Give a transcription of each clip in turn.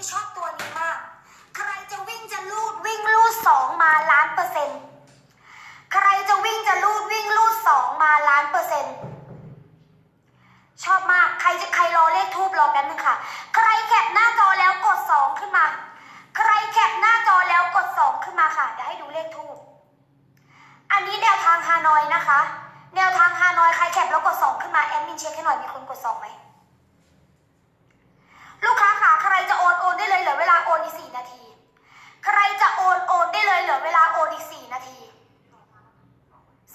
คือชอบตัวนี้มาก ใครจะวิ่งจะลูดวิ่งลูดสองมาล้านเปอร์เซ็นต์ใครจะวิ่งจะลูดวิ่งลูดสองมาล้านเปอร์เซ็นต์ชอบมาก ใครจะใครรอเลขทูบรอแป๊บนึงค่ะ ใครแคปหน้าจอแล้วกดสองขึ้นมา ใครแคปหน้าจอแล้วกดสองขึ้นมาค่ะ เดี๋ยวให้ดูเลขทูบอันนี้แนวทางฮานอยนะคะ แนวทางฮานอยใครแคปแล้วกดสองขึ้นมาแอดมินเช็คให้หน่อยมีคนกดสองไหม ลูกค้าค่ะใครจะโอนโอนได้เลยเหลือเวลาโอนอีกสี่นาที ใครจะโอนโอนได้เลยเหลือเวลาโอนอีกสี่นาที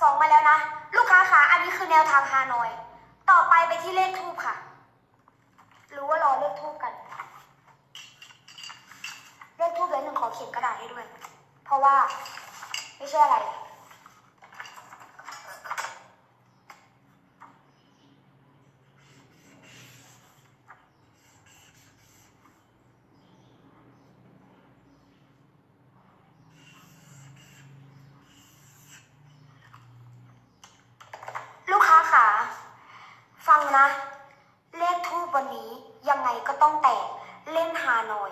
สองมาแล้วนะ ลูกค้าคะอันนี้คือแนวทางฮานอย ต่อไปไปที่เลขทูบค่ะ รู้ว่ารอเลขทูบกัน เลขทูบเลยหนึ่งขอเขียนกระดาษให้ด้วย เพราะว่า ไม่ใช่อะไร ลูกค้าขา ฟังนะ เลขทูบวันนี้ยังไงก็ต้องแตก เล่นฮานอย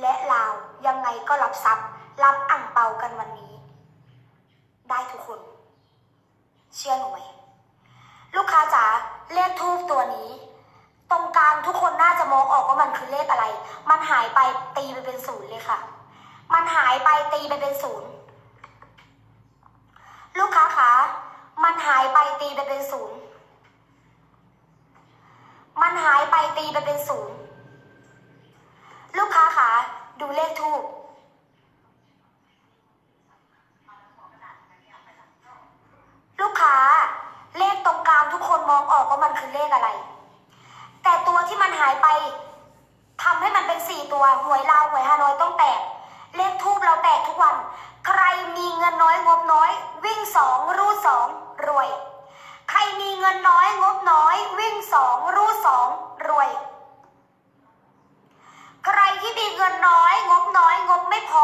และลาวยังไงก็รับทรัพย์ รับอ่างเปากันวันนี้ ได้ทุกคน เชื่อหนูไหมลูกค้าจ๋าเลขทูบตัวนี้ ตรงกลางทุกคนน่าจะมองออกว่ามันคือเลขอะไร มันหายไปตีไปเป็นศูนย์เลยค่ะ มันหายไปตีไปเป็นศูนย์ ลูกค้าคะ มันหายไปตีไปเป็นศูนย์ มันหายไป ตีไปเป็นศูนย์ลูกค้าคะดูเลขทูบลูกค้าเลขตรงกลางทุกคนมองออกว่ามันคือเลขอะไร แต่ตัวที่มันหายไปทำให้มันเป็นสี่ตัวหวยลาวหวยฮานอยต้องแตก เลขทูบเราแตกทุกวัน ใครมีเงินน้อยงบน้อย วิ่งสองรูดสองรวย ใครมีเงินน้อยงบน้อย วิ่งสองรูดสองร เงินน้อย งบน้อย งบไม่พอ